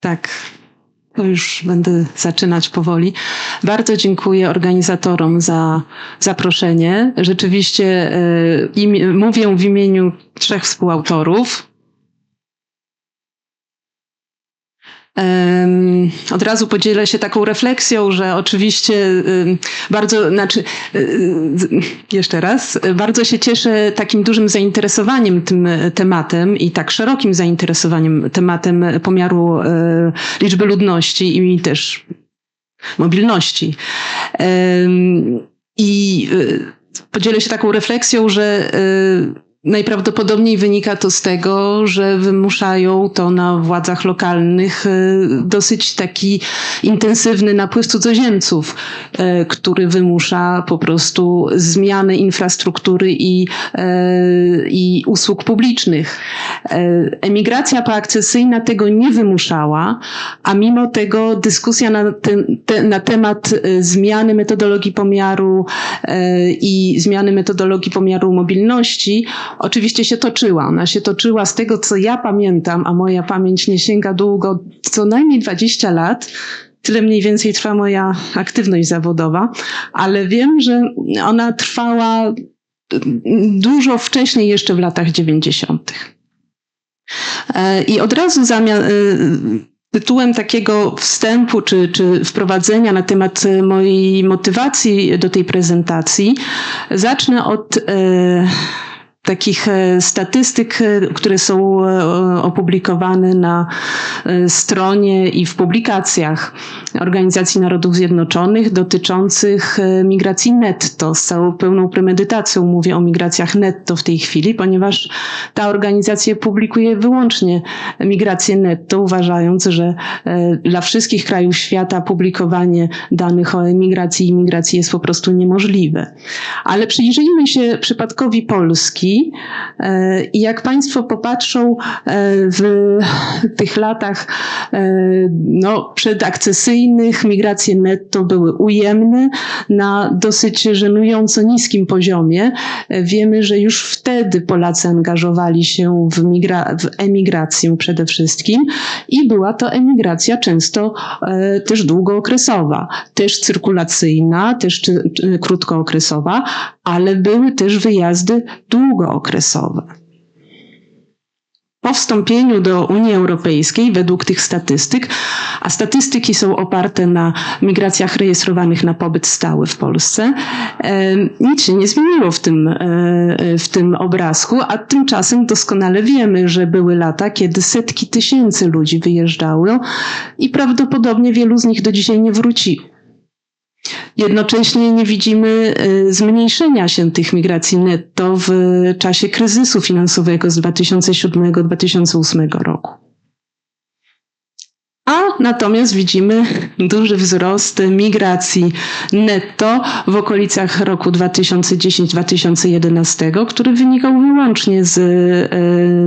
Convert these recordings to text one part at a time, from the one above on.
Tak, to już będę zaczynać powoli. Bardzo dziękuję organizatorom za zaproszenie. Rzeczywiście y, mówię w imieniu trzech współautorów. Od razu podzielę się taką refleksją, że oczywiście bardzo, znaczy, jeszcze raz, bardzo się cieszę takim dużym zainteresowaniem tym tematem i tak szerokim zainteresowaniem tematem pomiaru e, liczby ludności i też mobilności. I e, podzielę się taką refleksją, że e, Najprawdopodobniej wynika to z tego, że wymuszają to na władzach lokalnych e, dosyć taki intensywny napływ cudzoziemców, e, który wymusza po prostu zmiany infrastruktury i, e, i usług publicznych. Emigracja poakcesyjna tego nie wymuszała, a mimo tego dyskusja na, te, na temat zmiany metodologii pomiaru i zmiany metodologii pomiaru mobilności oczywiście się toczyła. Ona się toczyła z tego, co ja pamiętam, a moja pamięć nie sięga długo, co najmniej 20 lat. Tyle mniej więcej trwa moja aktywność zawodowa, ale wiem, że ona trwała dużo wcześniej, jeszcze w latach 90. E, I od razu zamiast e, tytułem takiego wstępu czy, czy wprowadzenia na temat mojej motywacji do tej prezentacji zacznę od e, takich e, statystyk, e, które są e, opublikowane na stronie i w publikacjach Organizacji Narodów Zjednoczonych dotyczących migracji netto. Z całą pełną premedytacją mówię o migracjach netto w tej chwili, ponieważ ta organizacja publikuje wyłącznie migrację netto, uważając, że dla wszystkich krajów świata publikowanie danych o emigracji i imigracji jest po prostu niemożliwe. Ale przyjrzyjmy się przypadkowi Polski, E, I jak Państwo popatrzą e, w tych latach e, no, przedakcesyjnych, migracje netto były ujemne na dosyć żenująco niskim poziomie. Wiemy, że już wtedy Polacy angażowali się w, migra- w emigrację przede wszystkim i była to emigracja często też długookresowa, też cyrkulacyjna, też krótkookresowa, ale były też wyjazdy długookresowe. Po wstąpieniu do Unii Europejskiej, według tych statystyk, a statystyki są oparte na migracjach rejestrowanych na pobyt stały w Polsce, nic się nie zmieniło w tym, e, w tym obrazku, a tymczasem doskonale wiemy, że były lata, kiedy setki tysięcy ludzi wyjeżdżały i prawdopodobnie wielu z nich do dzisiaj nie wróciło. Jednocześnie nie widzimy y, zmniejszenia się tych migracji netto w czasie kryzysu finansowego z 2007-2008 roku. A natomiast widzimy duży wzrost migracji netto w okolicach roku 2010-2011, który wynikał wyłącznie z y,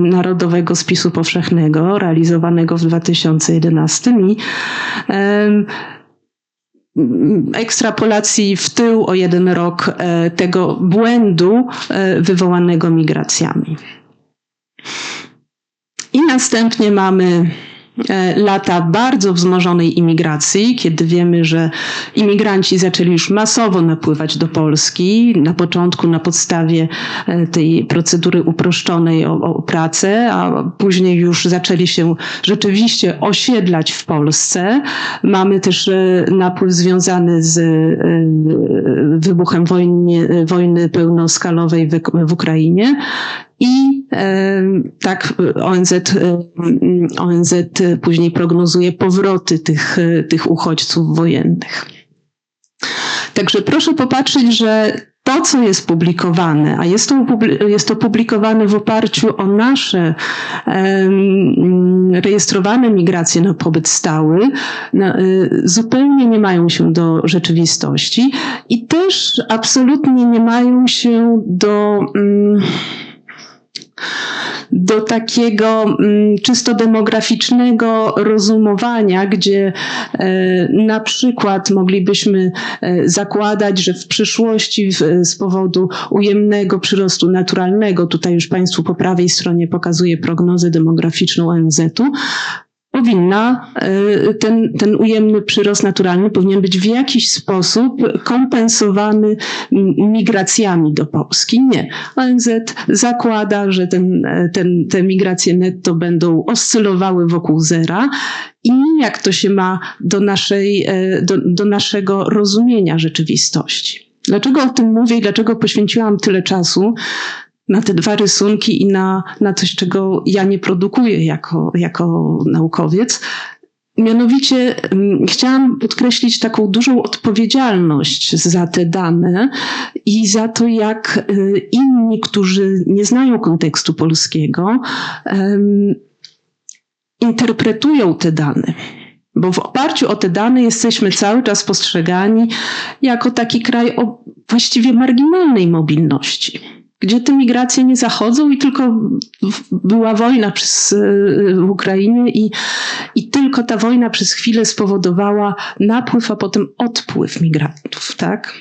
Narodowego Spisu Powszechnego realizowanego w 2011 i ekstrapolacji w tył o jeden rok e, tego błędu e, wywołanego migracjami. I następnie mamy lata bardzo wzmożonej imigracji, kiedy wiemy, że imigranci zaczęli już masowo napływać do Polski, na początku na podstawie e, tej procedury uproszczonej o, o pracę, a później już zaczęli się rzeczywiście osiedlać w Polsce. Mamy też e, napływ związany z wybuchem wojny, wojny pełnoskalowej w, w Ukrainie. I tak ONZ, ONZ później prognozuje powroty tych, tych uchodźców wojennych. Także proszę popatrzeć, że to, co jest publikowane, a jest to, jest to publikowane w oparciu o nasze um, rejestrowane migracje na pobyt stały, na, y, zupełnie nie mają się do rzeczywistości i też absolutnie nie mają się do. Um, do takiego mm, czysto demograficznego rozumowania, gdzie e, na przykład moglibyśmy e, zakładać, że w przyszłości z powodu ujemnego przyrostu naturalnego, tutaj już Państwu po prawej stronie pokazuję prognozę demograficzną ONZ-u, powinna, e, ten, ten ujemny przyrost naturalny powinien być w jakiś sposób kompensowany migracjami do Polski. Nie. ONZ zakłada, że ten, ten, te migracje netto będą oscylowały wokół zera i jak to się ma do, naszej, e, do, do naszego rozumienia rzeczywistości. Dlaczego o tym mówię i dlaczego poświęciłam tyle czasu na te dwa rysunki i na, na coś, czego ja nie produkuję jako, jako naukowiec? Mianowicie mm, chciałam podkreślić taką dużą odpowiedzialność za te dane i za to, jak y, inni, którzy nie znają kontekstu polskiego, interpretują te dane. Bo w oparciu o te dane jesteśmy cały czas postrzegani jako taki kraj o właściwie marginalnej mobilności, gdzie te migracje nie zachodzą i tylko była wojna przez, w Ukrainie i, i tylko ta wojna przez chwilę spowodowała napływ, a potem odpływ migrantów, tak?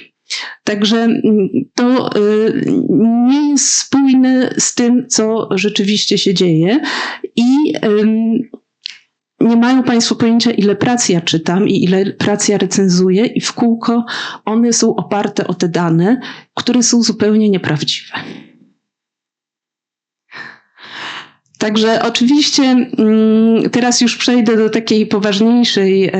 Także mm, to y, nie jest spójne z tym, co rzeczywiście się dzieje i nie mają Państwo pojęcia, ile prac ja czytam i ile prac ja recenzuję, i w kółko one są oparte o te dane, które są zupełnie nieprawdziwe. Także oczywiście mm, teraz już przejdę do takiej poważniejszej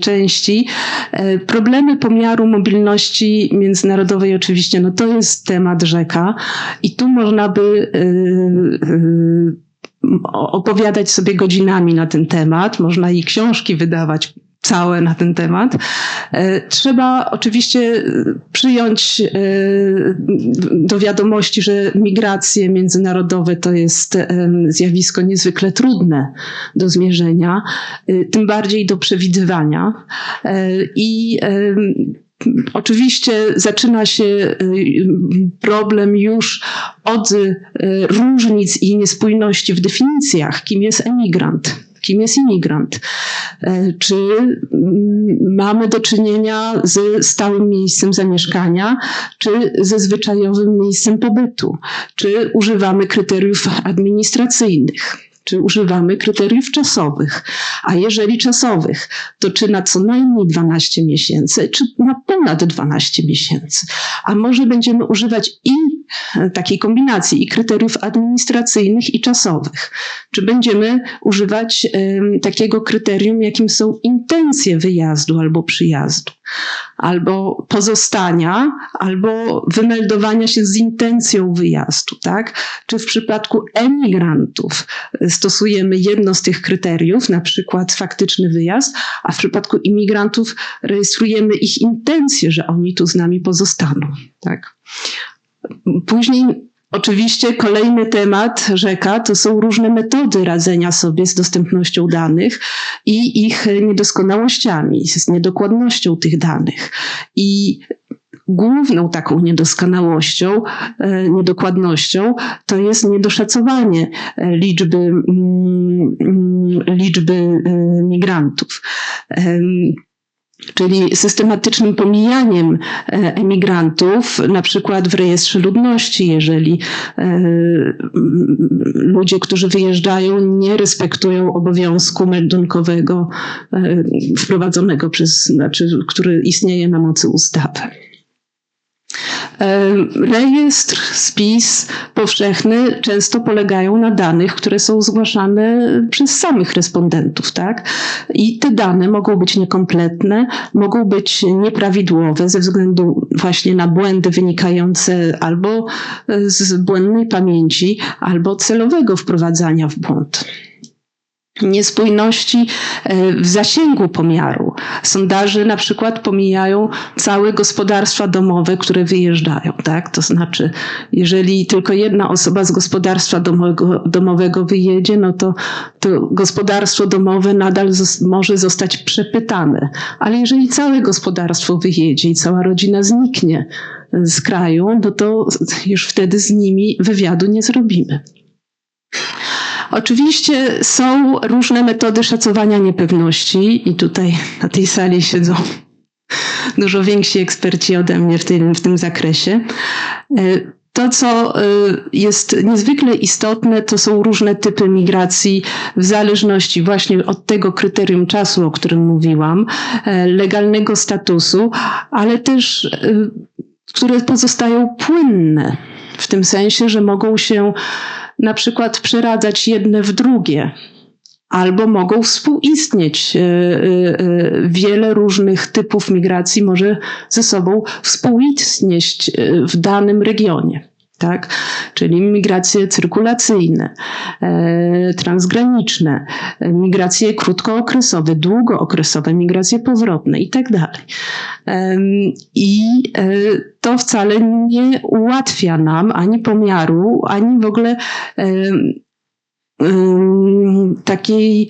części. E, problemy pomiaru mobilności międzynarodowej oczywiście, no to jest temat rzeka i tu można by e, e, opowiadać sobie godzinami na ten temat, można i książki wydawać całe na ten temat. E, trzeba oczywiście przyjąć e, do wiadomości, że migracje międzynarodowe to jest zjawisko niezwykle trudne do zmierzenia, e, tym bardziej do przewidywania. I Oczywiście zaczyna się y, problem już od y, różnic i niespójności w definicjach, kim jest emigrant? Kim jest imigrant. E, czy mm, mamy do czynienia ze stałym miejscem zamieszkania, czy ze zwyczajowym miejscem pobytu, czy używamy kryteriów administracyjnych czy używamy kryteriów czasowych. A jeżeli czasowych, to czy na co najmniej 12 miesięcy, czy na ponad 12 miesięcy. A może będziemy używać i takiej kombinacji i kryteriów administracyjnych i czasowych. Czy będziemy używać takiego kryterium, jakim są intencje wyjazdu albo przyjazdu, albo pozostania, albo wymeldowania się z intencją wyjazdu, tak? Czy w przypadku emigrantów stosujemy jedno z tych kryteriów, na przykład faktyczny wyjazd, a w przypadku imigrantów rejestrujemy ich intencje, że oni tu z nami pozostaną, tak? Później Oczywiście kolejny temat rzeka to są różne metody radzenia sobie z dostępnością danych i ich niedoskonałościami, z niedokładnością tych danych. I główną taką niedoskonałością, e, niedokładnością to jest niedoszacowanie e, liczby, mm, mm, liczby e, migrantów czyli systematycznym pomijaniem e, emigrantów, na przykład w rejestrze ludności, jeżeli e, ludzie, którzy wyjeżdżają, nie respektują obowiązku meldunkowego e, wprowadzonego przez, znaczy, który istnieje na mocy ustawy. Rejestr, spis powszechny często polegają na danych, które są zgłaszane przez samych respondentów, tak? I te dane mogą być niekompletne, mogą być nieprawidłowe ze względu właśnie na błędy wynikające albo z błędnej pamięci, albo celowego wprowadzania w błąd niespójności e, w zasięgu pomiaru. Sondaże na przykład pomijają całe gospodarstwa domowe, które wyjeżdżają, tak? To znaczy, jeżeli tylko jedna osoba z gospodarstwa domowego, domowego wyjedzie, no to, to gospodarstwo domowe nadal może zostać przepytane. Ale jeżeli całe gospodarstwo wyjedzie i cała rodzina zniknie z kraju, no to już wtedy z nimi wywiadu nie zrobimy. Oczywiście są różne metody szacowania niepewności i tutaj na tej sali siedzą dużo więksi eksperci ode mnie w tym, w tym zakresie. E, to, co jest niezwykle istotne, to są różne typy migracji w zależności właśnie od tego kryterium czasu, o którym mówiłam, legalnego statusu, ale też które pozostają płynne. W tym sensie, że mogą się na przykład przeradzać jedne w drugie, albo mogą współistnieć. E, e, e, wiele różnych typów migracji może ze sobą współistnieć w danym regionie tak? czyli migracje cyrkulacyjne, e, transgraniczne, migracje krótkookresowe, długookresowe, migracje powrotne i tak. E, I e, to wcale nie ułatwia nam ani pomiaru, ani w ogóle takiej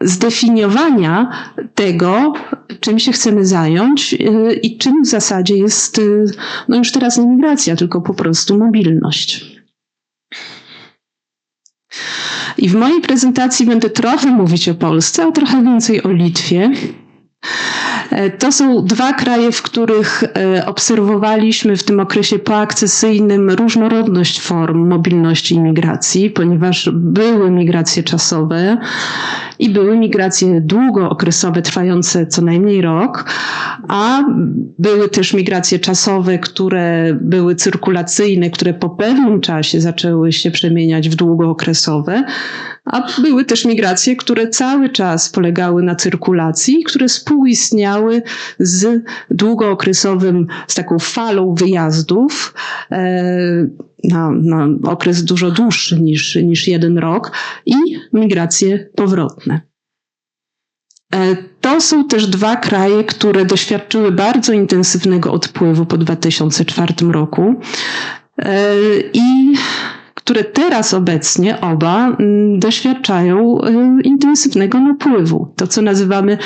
zdefiniowania tego, czym się chcemy zająć y, i czym w zasadzie jest, y, no już teraz nie migracja, tylko po prostu mobilność. I w mojej prezentacji będę trochę mówić o Polsce, a trochę więcej o Litwie. E, to są dwa kraje, w których e, obserwowaliśmy w tym okresie poakcesyjnym różnorodność form mobilności i migracji, ponieważ były migracje czasowe i były migracje długookresowe, trwające co najmniej rok, a były też migracje czasowe, które były cyrkulacyjne, które po pewnym czasie zaczęły się przemieniać w długookresowe, a były też migracje, które cały czas polegały na cyrkulacji, które współistniały z długookresowym, z taką falą wyjazdów e, na, na okres dużo dłuższy niż, niż jeden rok i migracje powrotne. E, to są też dwa kraje, które doświadczyły bardzo intensywnego odpływu po 2004 roku. E, I które teraz obecnie oba mm, doświadczają y, intensywnego napływu. To, co nazywamy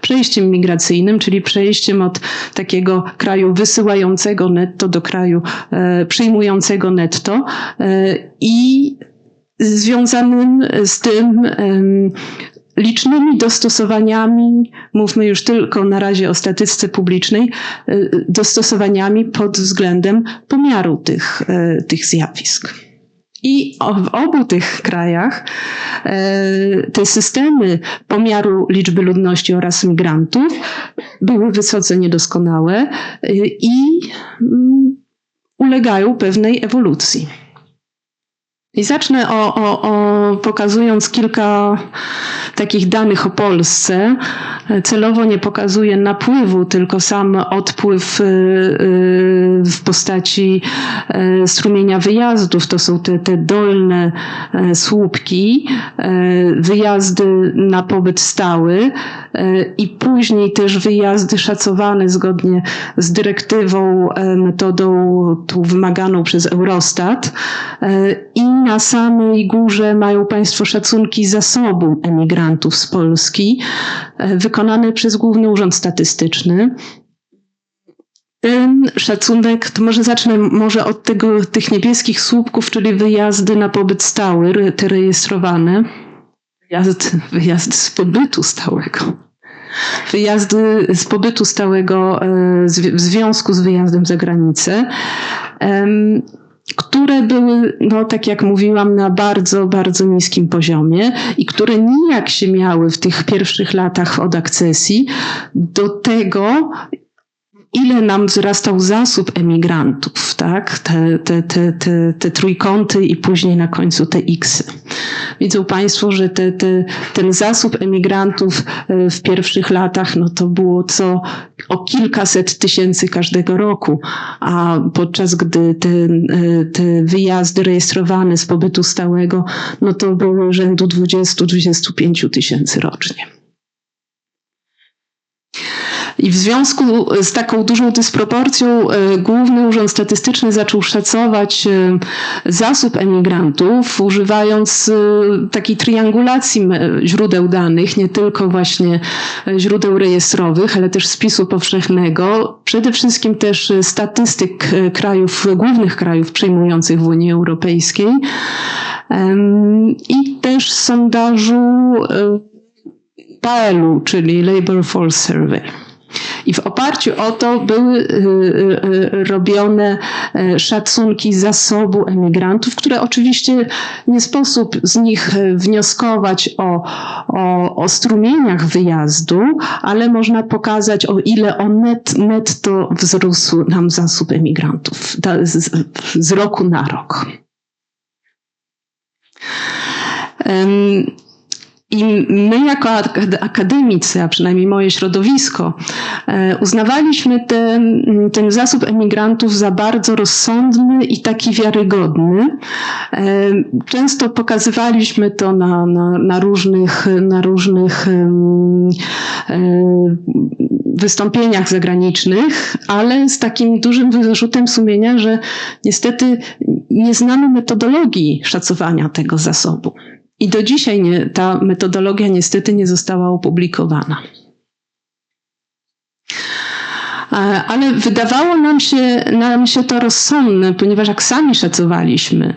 przejściem migracyjnym, czyli przejściem od takiego kraju wysyłającego netto do kraju e, przyjmującego netto e, i związanym z tym licznymi dostosowaniami, mówmy już tylko na razie o statystyce publicznej, e, dostosowaniami pod względem pomiaru tych, tych zjawisk. I w obu tych krajach e, te systemy pomiaru liczby ludności oraz migrantów były wysoce niedoskonałe e, i mm, ulegają pewnej ewolucji. I zacznę o, o, o, pokazując kilka takich danych o Polsce. Celowo nie pokazuję napływu, tylko sam odpływ y, y, w postaci y, strumienia wyjazdów. To są te, te dolne słupki, wyjazdy na pobyt stały i później też wyjazdy szacowane zgodnie z dyrektywą, metodą tu wymaganą przez Eurostat i na samej górze mają Państwo szacunki zasobu emigrantów z Polski, e, wykonane przez Główny Urząd Statystyczny. Ten szacunek, to może zacznę może od tego, tych niebieskich słupków, czyli wyjazdy na pobyt stały, te rejestrowane. Wyjazd, wyjazd z pobytu stałego. Wyjazdy z pobytu stałego e, w związku z wyjazdem za granicę które były, no tak jak mówiłam, na bardzo, bardzo niskim poziomie i które nijak się miały w tych pierwszych latach od akcesji. Do tego, ile nam wzrastał zasób emigrantów, tak? Te, te, te, te, te trójkąty i później na końcu te xy. Widzą Państwo, że te, te, ten zasób emigrantów e, w pierwszych latach, no to było co o kilkaset tysięcy każdego roku, a podczas gdy te, e, te wyjazdy rejestrowane z pobytu stałego, no to było rzędu 20-25 tysięcy rocznie. I w związku z taką dużą dysproporcją e, Główny Urząd Statystyczny zaczął szacować e, zasób emigrantów, używając e, takiej triangulacji źródeł danych, nie tylko właśnie źródeł rejestrowych, ale też spisu powszechnego, przede wszystkim też statystyk krajów, głównych krajów przyjmujących w Unii Europejskiej i też sondażu PAL-u, czyli Labour Force Survey. I w oparciu o to były robione szacunki zasobu emigrantów, które oczywiście nie sposób z nich wnioskować o, o, o strumieniach wyjazdu, ale można pokazać, o ile on net, netto wzrósł nam zasób emigrantów z, z roku na rok. I my jako akademicy, a przynajmniej moje środowisko, e, uznawaliśmy ten, ten zasób emigrantów za bardzo rozsądny i taki wiarygodny. E, często pokazywaliśmy to na, na, na różnych, na różnych e, wystąpieniach zagranicznych, ale z takim dużym wyrzutem sumienia, że niestety nie znamy metodologii szacowania tego zasobu. I do dzisiaj nie, ta metodologia niestety nie została opublikowana. E, ale wydawało nam się, nam się to rozsądne, ponieważ jak sami szacowaliśmy,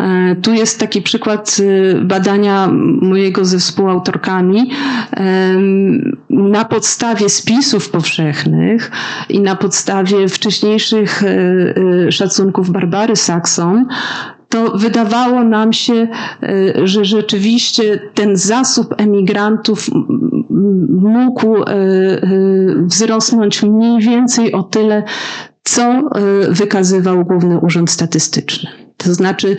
e, tu jest taki przykład e, badania mojego ze współautorkami, na podstawie spisów powszechnych i na podstawie wcześniejszych szacunków Barbary Saxon, to wydawało nam się, e, że rzeczywiście ten zasób emigrantów mógł e, e, wzrosnąć mniej więcej o tyle, co wykazywał Główny Urząd Statystyczny. To znaczy,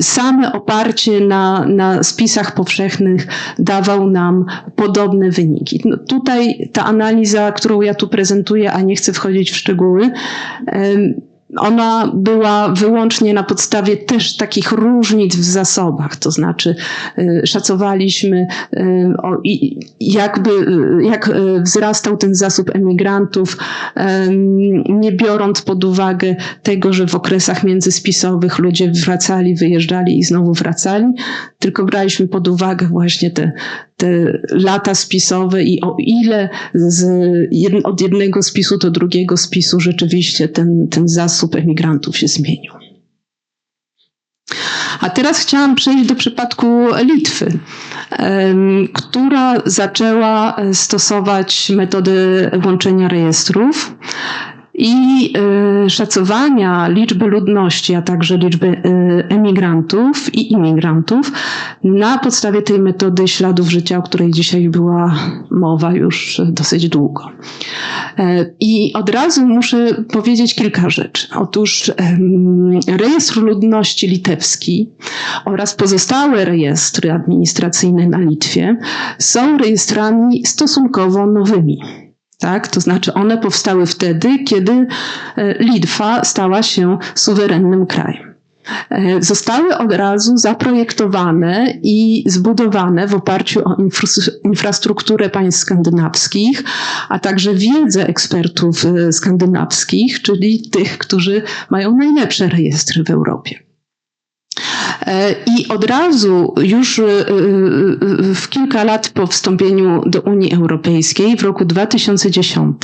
same oparcie na, na spisach powszechnych dawał nam podobne wyniki. No tutaj ta analiza, którą ja tu prezentuję, a nie chcę wchodzić w szczegóły, ona była wyłącznie na podstawie też takich różnic w zasobach, to znaczy y, szacowaliśmy y, jakby, y, jak wzrastał ten zasób emigrantów, nie biorąc pod uwagę tego, że w okresach międzyspisowych ludzie wracali, wyjeżdżali i znowu wracali, tylko braliśmy pod uwagę właśnie te, te lata spisowe i o ile z, od jednego spisu do drugiego spisu rzeczywiście ten, ten zasób emigrantów się zmienił. A teraz chciałam przejść do przypadku Litwy, która zaczęła stosować metodę łączenia rejestrów i y, szacowania liczby ludności, a także liczby y, emigrantów i imigrantów na podstawie tej metody śladów życia, o której dzisiaj była mowa już dosyć długo. E, I od razu muszę powiedzieć kilka rzeczy. Otóż rejestr ludności litewski oraz pozostałe rejestry administracyjne na Litwie są rejestrami stosunkowo nowymi. Tak? To znaczy one powstały wtedy, kiedy e, Litwa stała się suwerennym krajem. E, zostały od razu zaprojektowane i zbudowane w oparciu o infrastrukturę państw skandynawskich, a także wiedzę ekspertów e, skandynawskich, czyli tych, którzy mają najlepsze rejestry w Europie. E, I od razu, już e, e, w kilka lat po wstąpieniu do Unii Europejskiej, w roku 2010,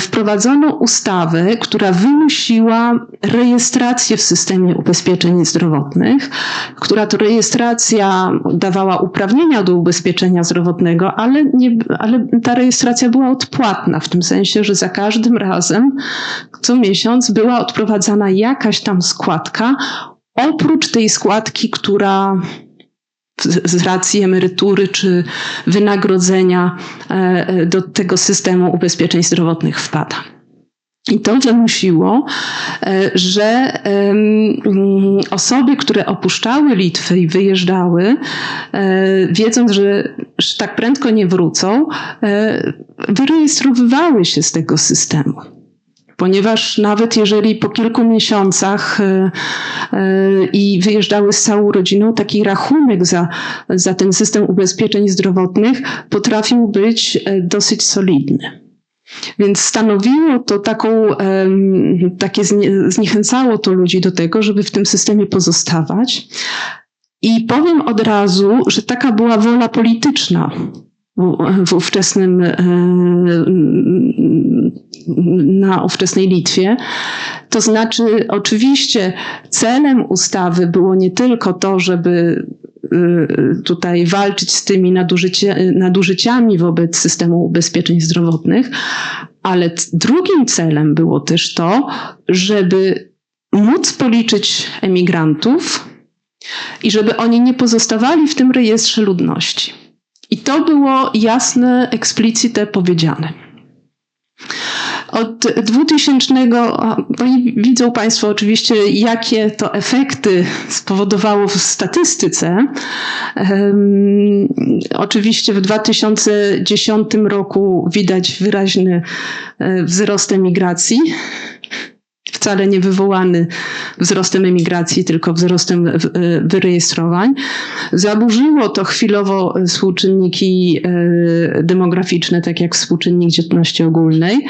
wprowadzono ustawę, która wymusiła rejestrację w systemie ubezpieczeń zdrowotnych, która to rejestracja dawała uprawnienia do ubezpieczenia zdrowotnego, ale, nie, ale ta rejestracja była odpłatna, w tym sensie, że za każdym razem co miesiąc była odprowadzana jakaś tam składka oprócz tej składki, która z racji emerytury czy wynagrodzenia e, do tego systemu ubezpieczeń zdrowotnych wpada. I to wymusiło, e, że osoby, które opuszczały Litwę i wyjeżdżały, e, wiedząc, że tak prędko nie wrócą, wyrejestrowywały się z tego systemu ponieważ nawet jeżeli po kilku miesiącach e, e, i wyjeżdżały z całą rodziną, taki rachunek za, za ten system ubezpieczeń zdrowotnych potrafił być e, dosyć solidny. Więc stanowiło to taką, takie zniechęcało to ludzi do tego, żeby w tym systemie pozostawać. I powiem od razu, że taka była wola polityczna w ówczesnym na ówczesnej Litwie. To znaczy, oczywiście celem ustawy było nie tylko to, żeby y, tutaj walczyć z tymi nadużycia, nadużyciami wobec systemu ubezpieczeń zdrowotnych, ale drugim celem było też to, żeby móc policzyć emigrantów i żeby oni nie pozostawali w tym rejestrze ludności. I to było jasne, eksplicite powiedziane. Od 2000, no widzą Państwo oczywiście, jakie to efekty spowodowało w statystyce. Oczywiście w 2010 roku widać wyraźny e, wzrost emigracji wcale nie wywołany wzrostem emigracji, tylko wzrostem e, wyrejestrowań. Zaburzyło to chwilowo współczynniki e, demograficzne, tak jak współczynnik dzietności ogólnej,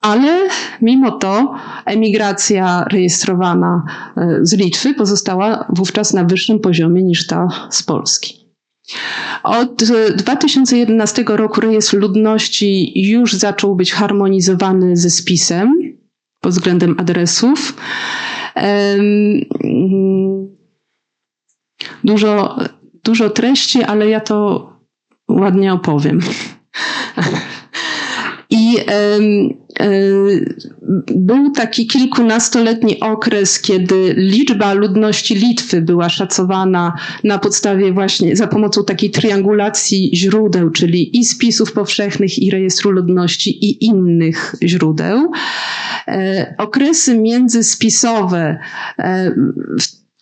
ale mimo to emigracja rejestrowana e, z Litwy pozostała wówczas na wyższym poziomie niż ta z Polski. Od 2011 roku rejestr ludności już zaczął być harmonizowany ze spisem pod względem adresów. Dużo, dużo treści, ale ja to ładnie opowiem. I był taki kilkunastoletni okres, kiedy liczba ludności Litwy była szacowana na podstawie właśnie za pomocą takiej triangulacji źródeł, czyli i spisów powszechnych, i rejestru ludności, i innych źródeł. E, okresy międzyspisowe e,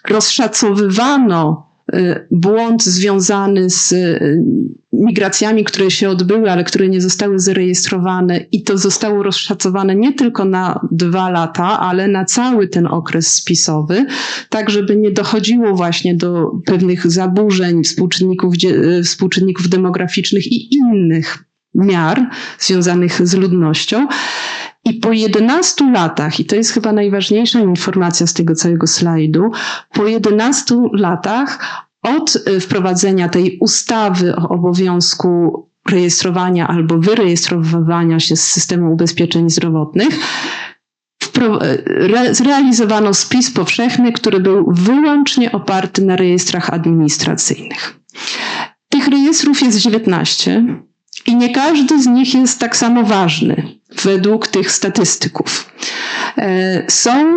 rozszacowywano błąd związany z migracjami, które się odbyły, ale które nie zostały zarejestrowane i to zostało rozszacowane nie tylko na dwa lata, ale na cały ten okres spisowy, tak żeby nie dochodziło właśnie do pewnych zaburzeń współczynników, współczynników demograficznych i innych miar związanych z ludnością. I po 11 latach, i to jest chyba najważniejsza informacja z tego całego slajdu, po 11 latach od y, wprowadzenia tej ustawy o obowiązku rejestrowania albo wyrejestrowywania się z systemu ubezpieczeń zdrowotnych, zrealizowano spis powszechny, który był wyłącznie oparty na rejestrach administracyjnych. Tych rejestrów jest 19 i nie każdy z nich jest tak samo ważny według tych statystyków. E, są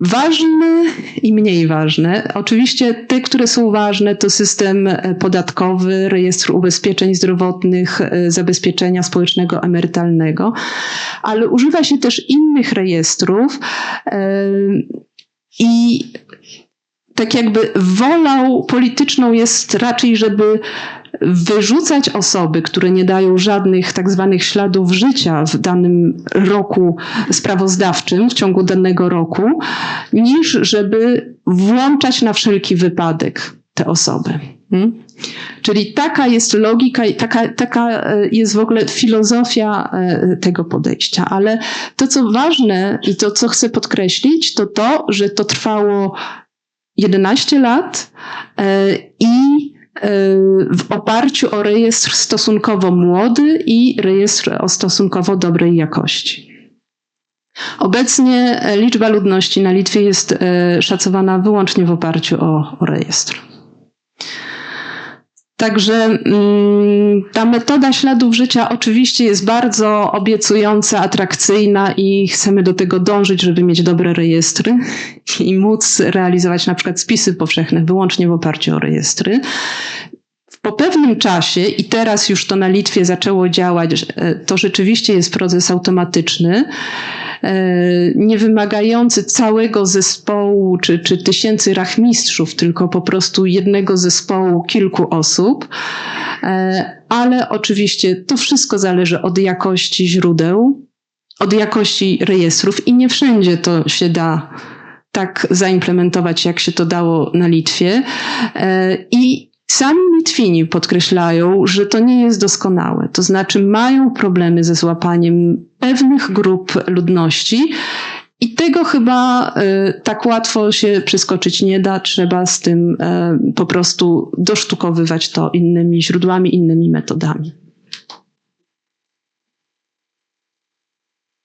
ważne i mniej ważne. Oczywiście te, które są ważne, to system podatkowy, rejestr ubezpieczeń zdrowotnych, e, zabezpieczenia społecznego emerytalnego, ale używa się też innych rejestrów e, i tak jakby wolą polityczną jest raczej, żeby wyrzucać osoby, które nie dają żadnych tak zwanych śladów życia w danym roku sprawozdawczym, w ciągu danego roku, niż żeby włączać na wszelki wypadek te osoby. Hmm? Czyli taka jest logika, taka, taka e, jest w ogóle filozofia e, tego podejścia. Ale to, co ważne i to, co chcę podkreślić, to to, że to trwało 11 lat e, i w oparciu o rejestr stosunkowo młody i rejestr o stosunkowo dobrej jakości. Obecnie liczba ludności na Litwie jest e, szacowana wyłącznie w oparciu o, o rejestr. Także mm, ta metoda śladów życia oczywiście jest bardzo obiecująca, atrakcyjna i chcemy do tego dążyć, żeby mieć dobre rejestry i móc realizować na przykład spisy powszechne wyłącznie w oparciu o rejestry. Po pewnym czasie, i teraz już to na Litwie zaczęło działać, e, to rzeczywiście jest proces automatyczny, e, nie wymagający całego zespołu czy, czy tysięcy rachmistrzów, tylko po prostu jednego zespołu kilku osób. E, ale oczywiście to wszystko zależy od jakości źródeł, od jakości rejestrów i nie wszędzie to się da tak zaimplementować, jak się to dało na Litwie. I Sami Litwini podkreślają, że to nie jest doskonałe. To znaczy mają problemy ze złapaniem pewnych grup ludności i tego chyba y, tak łatwo się przeskoczyć nie da. Trzeba z tym y, po prostu dosztukowywać to innymi źródłami, innymi metodami.